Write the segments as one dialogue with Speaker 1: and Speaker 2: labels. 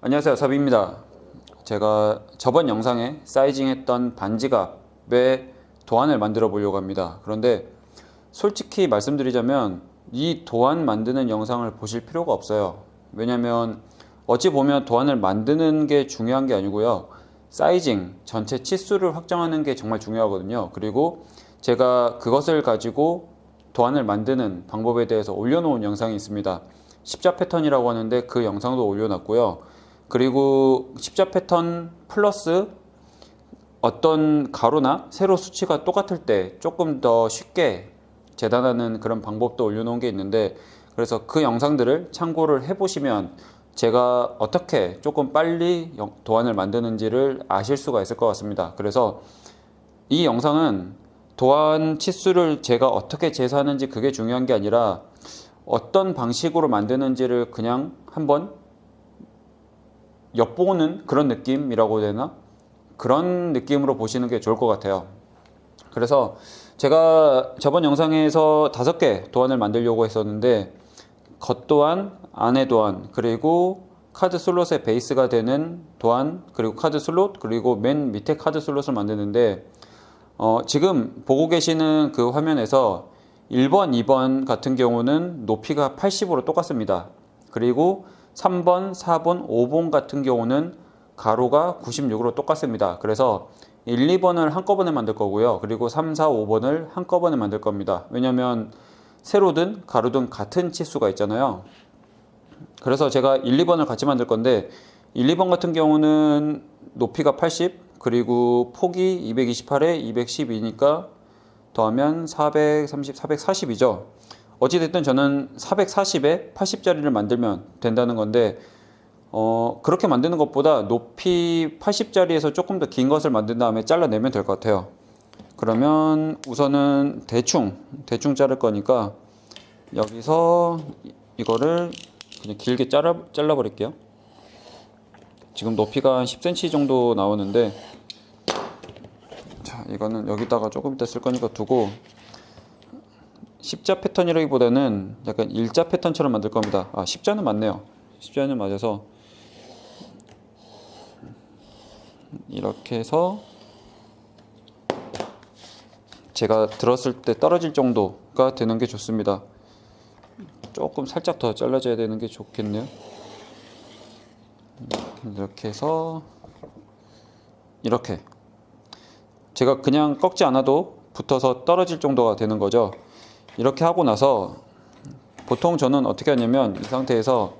Speaker 1: 안녕하세요 사비입니다. 제가 저번 영상에 사이징했던 반지갑의 도안을 만들어 보려고 합니다. 그런데 솔직히 말씀드리자면 이 도안 만드는 영상을 보실 필요가 없어요. 왜냐면 어찌 보면 도안을 만드는 게 중요한 게 아니고요. 사이징 전체 치수를 확정하는 게 정말 중요하거든요. 그리고 제가 그것을 가지고 도안을 만드는 방법에 대해서 올려놓은 영상이 있습니다. 십자 패턴이라고 하는데 그 영상도 올려놨고요 그리고 십자 패턴 플러스 어떤 가로나 세로 수치가 똑같을 때 조금 더 쉽게 재단하는 그런 방법도 올려놓은 게 있는데 그래서 그 영상들을 참고를 해보시면 제가 어떻게 조금 빨리 영- 도안을 만드는지를 아실 수가 있을 것 같습니다. 그래서 이 영상은 도안 치수를 제가 어떻게 재사하는지 그게 중요한 게 아니라 어떤 방식으로 만드는지를 그냥 한번 엿보는 그런 느낌이라고 해야 되나? 그런 느낌으로 보시는 게 좋을 것 같아요. 그래서 제가 저번 영상에서 다섯 개 도안을 만들려고 했었는데 겉도안, 안에 도안, 그리고 카드 슬롯의 베이스가 되는 도안, 그리고 카드 슬롯, 그리고 맨 밑에 카드 슬롯을 만드는데 어, 지금 보고 계시는 그 화면에서 1번, 2번 같은 경우는 높이가 80으로 똑같습니다. 그리고 3번, 4번, 5번 같은 경우는 가로가 96으로 똑같습니다. 그래서 1, 2번을 한꺼번에 만들 거고요. 그리고 3, 4, 5번을 한꺼번에 만들 겁니다. 왜냐면 세로든 가로든 같은 치수가 있잖아요. 그래서 제가 1, 2번을 같이 만들 건데 1, 2번 같은 경우는 높이가 80 그리고 폭이 228에 212니까 더하면 430, 440이죠. 어찌됐든 저는 440에 80짜리를 만들면 된다는 건데 어, 그렇게 만드는 것보다 높이 80짜리에서 조금 더 긴 것을 만든 다음에 잘라내면 될 것 같아요. 그러면 우선은 대충 대충 자를 거니까 여기서 이- 이거를 그냥 길게 잘라 잘라 버릴게요. 지금 높이가 한 10cm 정도 나오는데 자 이거는 여기다가 조금 이따 쓸 거니까 두고 십자 패턴이라기보다는 약간 일자 패턴처럼 만들 겁니다. 아 십자는 맞네요. 십자는 맞아서 이렇게 해서 제가 들었을 때 떨어질 정도가 되는 게 좋습니다. 조금 살짝 더 잘라줘야 되는 게 좋겠네요. 이렇게 해서 이렇게 제가 그냥 꺾지 않아도 붙어서 떨어질 정도가 되는 거죠. 이렇게 하고 나서 보통 저는 어떻게 하냐면 이 상태에서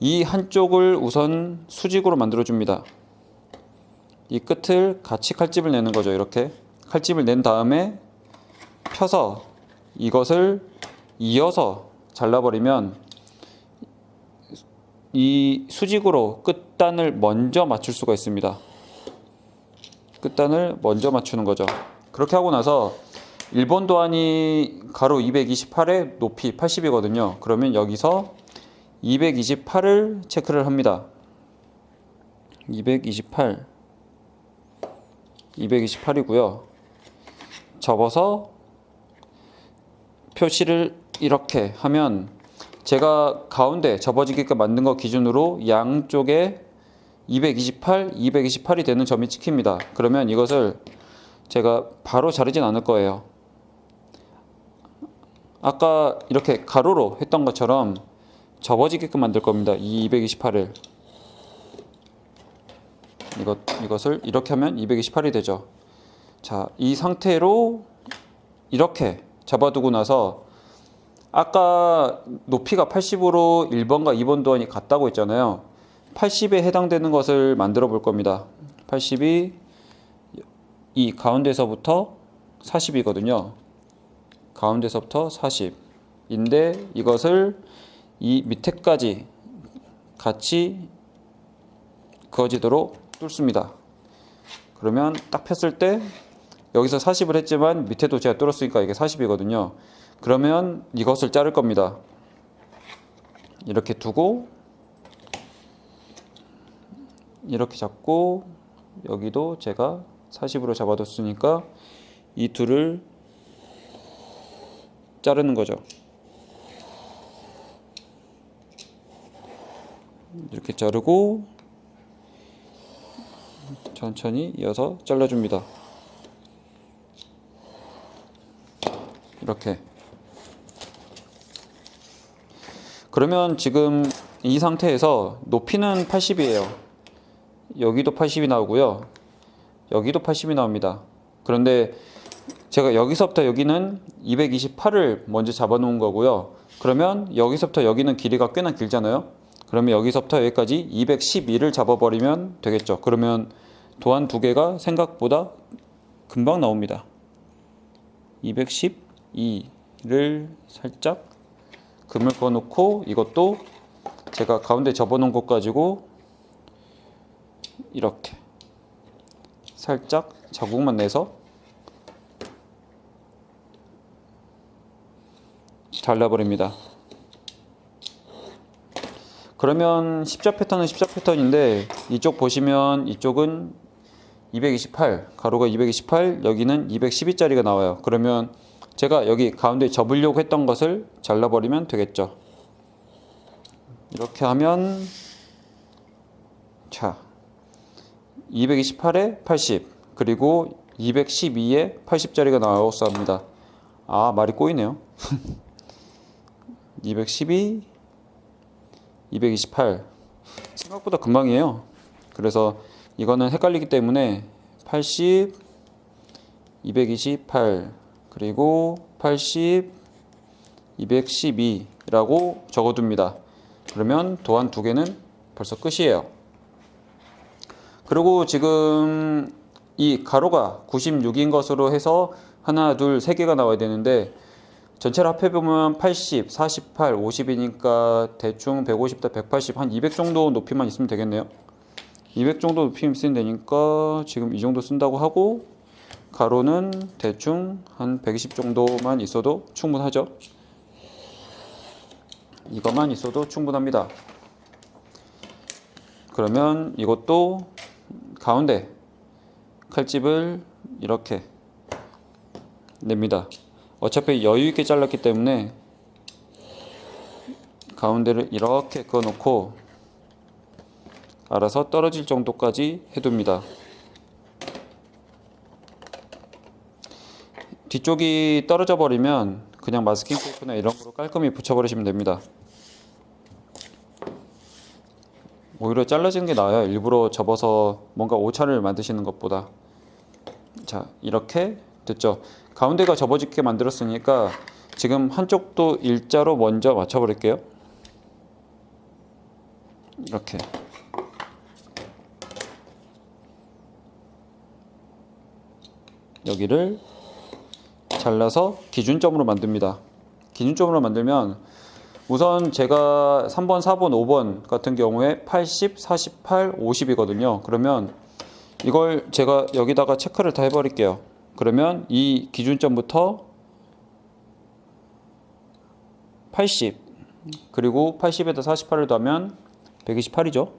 Speaker 1: 이 한쪽을 우선 수직으로 만들어 줍니다. 이 끝을 같이 칼집을 내는 거죠. 이렇게 칼집을 낸 다음에 펴서 이것을 이어서 잘라버리면 이 수직으로 끝단을 먼저 맞출 수가 있습니다. 끝단을 먼저 맞추는 거죠. 그렇게 하고 나서 일본 도안이 가로 228에 높이 80이거든요. 그러면 여기서 228을 체크를 합니다. 228 228이고요. 접어서 표시를 이렇게 하면 제가 가운데 접어지게끔 만든 거 기준으로 양쪽에 228, 228이 되는 점이 찍힙니다. 그러면 이것을 제가 바로 자르진 않을 거예요. 아까 이렇게 가로로 했던 것처럼 접어지게끔 만들 겁니다. 이 228을 이것 이것을 이렇게 하면 228이 되죠. 자, 이 상태로 이렇게 잡아두고 나서 아까 높이가 80으로 1번과 2번 도안이 같다고 했잖아요. 80에 해당되는 것을 만들어 볼 겁니다. 80이 이 가운데서부터 40이거든요. 가운데서부터 40인데 이것을 이 밑에까지 같이 그어지도록 뚫습니다. 그러면 딱 폈을 때 여기서 40을 했지만 밑에도 제가 뚫었으니까 이게 40이거든요. 그러면 이것을 자를 겁니다. 이렇게 두고 이렇게 잡고 여기도 제가 40으로 잡아뒀으니까 이 둘을 자르는 거죠. 이렇게 자르고 천천히 이어서 잘라줍니다. 이렇게. 그러면 지금 이 상태에서 높이는 80이에요. 여기도 80이 나오고요. 여기도 80이 나옵니다. 그런데 제가 여기서부터 여기는 228을 먼저 잡아 놓은 거고요. 그러면 여기서부터 여기는 길이가 꽤나 길잖아요. 그러면 여기서부터 여기까지 212를 잡아 버리면 되겠죠. 그러면 도안 두 개가 생각보다 금방 나옵니다. 212를 살짝 금을 그어 놓고 이것도 제가 가운데 접어 놓은 것 가지고 이렇게 살짝 자국만 내서 잘라버립니다. 그러면 십자 패턴은 십자 패턴인데 이쪽 보시면 이쪽은 228 가로가 228 여기는 212짜리가 나와요. 그러면 제가 여기 가운데 접으려고 했던 것을 잘라버리면 되겠죠. 이렇게 하면 자 228에 80 그리고 212에 80짜리가 나와서 합니다. 아 말이 꼬이네요. 212 228 생각보다 금방이에요. 그래서 이거는 헷갈리기 때문에 80 228 그리고 80 212라고 적어둡니다. 그러면 도안 두 개는 벌써 끝이에요. 그리고 지금 이 가로가 96인 것으로 해서 하나, 둘, 세 개가 나와야 되는데 전체를 합해보면 80, 48, 50이니까 대충 150다 180, 한 200 정도 높이만 있으면 되겠네요. 200 정도 높이면 쓰면 되니까 지금 이 정도 쓴다고 하고 가로는 대충 한 120 정도만 있어도 충분하죠. 이것만 있어도 충분합니다. 그러면 이것도 가운데 칼집을 이렇게 냅니다. 어차피 여유 있게 잘랐기 때문에 가운데를 이렇게 그어 놓고 알아서 떨어질 정도까지 해둡니다. 뒤쪽이 떨어져 버리면 그냥 마스킹 테이프나 이런 거로 깔끔히 붙여버리시면 됩니다. 오히려 잘라지는 게 나아요. 일부러 접어서 뭔가 오차를 만드시는 것보다. 자, 이렇게 됐죠. 가운데가 접어지게 만들었으니까 지금 한쪽도 일자로 먼저 맞춰버릴게요. 이렇게. 여기를 잘라서 기준점으로 만듭니다. 기준점으로 만들면 우선 제가 3번, 4번, 5번 같은 경우에 80, 48, 50이거든요. 그러면 이걸 제가 여기다가 체크를 다 해버릴게요. 그러면 이 기준점부터 80 그리고 80에다 48을 더하면 128이죠.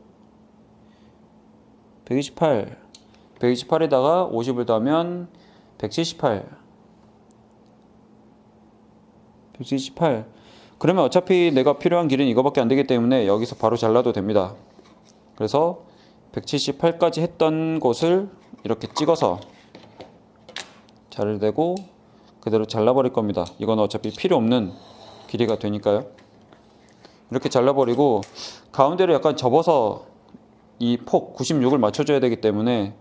Speaker 1: 128 128에다가 50을 더하면 178 178 그러면 어차피 내가 필요한 길은 이거밖에 안 되기 때문에 여기서 바로 잘라도 됩니다. 그래서 178까지 했던 곳을 이렇게 찍어서 자를 대고 그대로 잘라버릴 겁니다. 이건 어차피 필요 없는 길이가 되니까요. 이렇게 잘라버리고 가운데를 약간 접어서 이 폭 96을 맞춰줘야 되기 때문에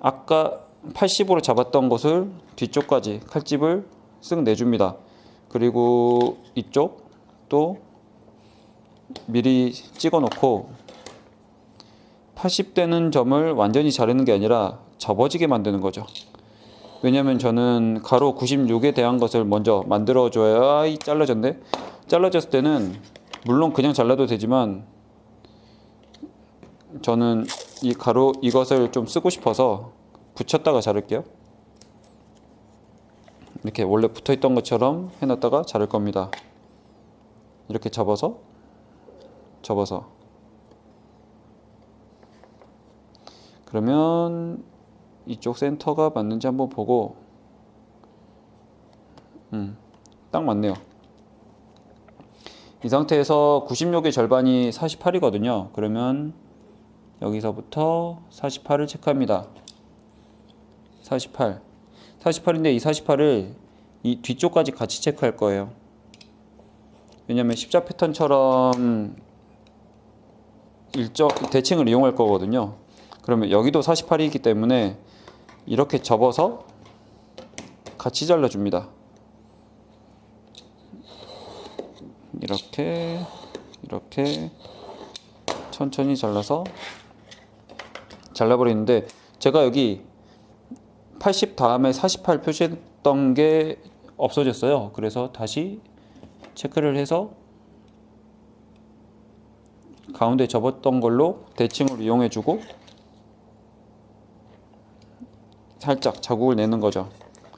Speaker 1: 아까 80으로 잡았던 것을 뒤쪽까지 칼집을 쓱 내줍니다. 그리고 이쪽 또 미리 찍어 놓고 80되는 점을 완전히 자르는 게 아니라 접어지게 만드는 거죠. 왜냐면 저는 가로 96에 대한 것을 먼저 만들어 줘야 잘라졌는데 잘라졌을 때는 물론 그냥 잘라도 되지만 저는 이 가로 이것을 좀 쓰고 싶어서 붙였다가 자를게요. 이렇게 원래 붙어 있던 것처럼 해놨다가 자를 겁니다. 이렇게 접어서 접어서 그러면 이쪽 센터가 맞는지 한번 보고 음, 딱 맞네요. 이 상태에서 96의 절반이 48이거든요. 그러면 여기서부터 48을 체크합니다. 48. 48인데 이 48을 이 뒤쪽까지 같이 체크할 거예요. 왜냐면 십자 패턴처럼 일정 대칭을 이용할 거거든요. 그러면 여기도 48이기 때문에 이렇게 접어서 같이 잘라줍니다. 이렇게 이렇게 천천히 잘라서 잘라버리는데 제가 여기 80 다음에 48 표시했던 게 없어졌어요. 그래서 다시 체크를 해서 가운데 접었던 걸로 대칭을 이용해주고 살짝 자국을 내는 거죠.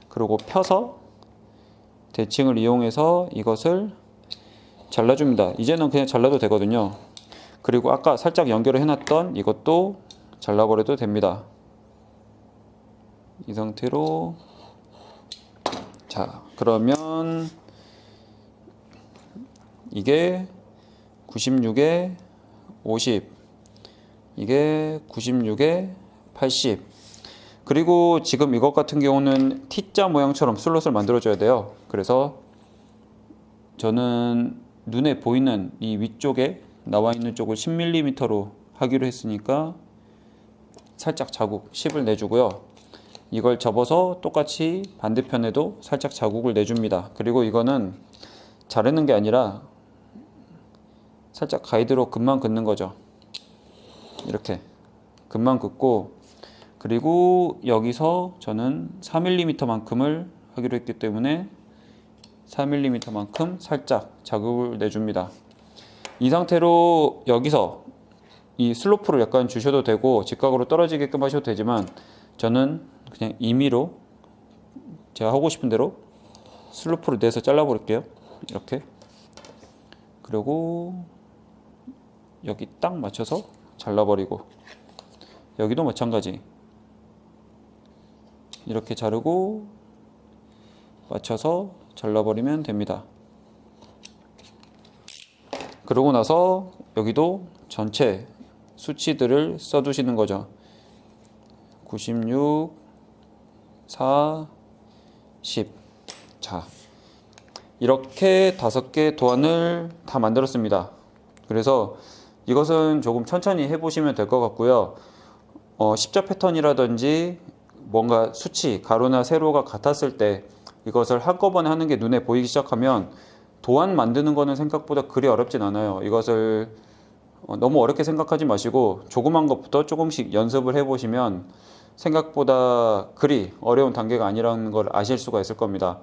Speaker 1: 그리고 펴서 대칭을 이용해서 이것을 잘라줍니다. 이제는 그냥 잘라도 되거든요. 그리고 아까 살짝 연결을 해놨던 이것도 잘라버려도 됩니다. 이 상태로 자 그러면 이게 96에 50 이게 96에 80 그리고 지금 이것 같은 경우는 T자 모양처럼 슬롯을 만들어 줘야 돼요. 그래서 저는 눈에 보이는 이 위쪽에 나와 있는 쪽을 10mm로 하기로 했으니까 살짝 자국 10을 내주고요. 이걸 접어서 똑같이 반대편에도 살짝 자국을 내줍니다. 그리고 이거는 자르는 게 아니라 살짝 가이드로 금만 긋는 거죠. 이렇게 금만 긋고 그리고 여기서 저는 4mm만큼을 하기로 했기 때문에 4mm만큼 살짝 자국을 내줍니다. 이 상태로 여기서 이 슬로프를 약간 주셔도 되고 직각으로 떨어지게끔 하셔도 되지만 저는 그냥 임의로 제가 하고 싶은 대로 슬로프를 내서 잘라 버릴게요. 이렇게 그리고 여기 딱 맞춰서 잘라버리고 여기도 마찬가지 이렇게 자르고 맞춰서 잘라버리면 됩니다 그러고 나서 여기도 전체 수치들을 써두시는 거죠 96 4 10 자, 이렇게 다섯 개 도안을 다 만들었습니다. 그래서 이것은 조금 천천히 해보시면 될 것 같고요. 어, 십자 패턴이라든지 뭔가 수치, 가로나 세로가 같았을 때 이것을 한꺼번에 하는 게 눈에 보이기 시작하면 도안 만드는 거는 생각보다 그리 어렵진 않아요. 이것을 어, 너무 어렵게 생각하지 마시고 조그만 것부터 조금씩 연습을 해보시면 생각보다 그리 어려운 단계가 아니라는 걸 아실 수가 있을 겁니다.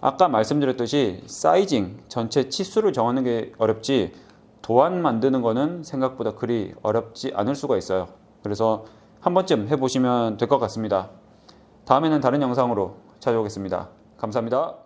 Speaker 1: 아까 말씀드렸듯이 사이징, 전체 치수를 정하는 게 어렵지 도안 만드는 거는 생각보다 그리 어렵지 않을 수가 있어요. 그래서 한 번쯤 해보시면 될 것 같습니다. 다음에는 다른 영상으로 찾아오겠습니다. 감사합니다.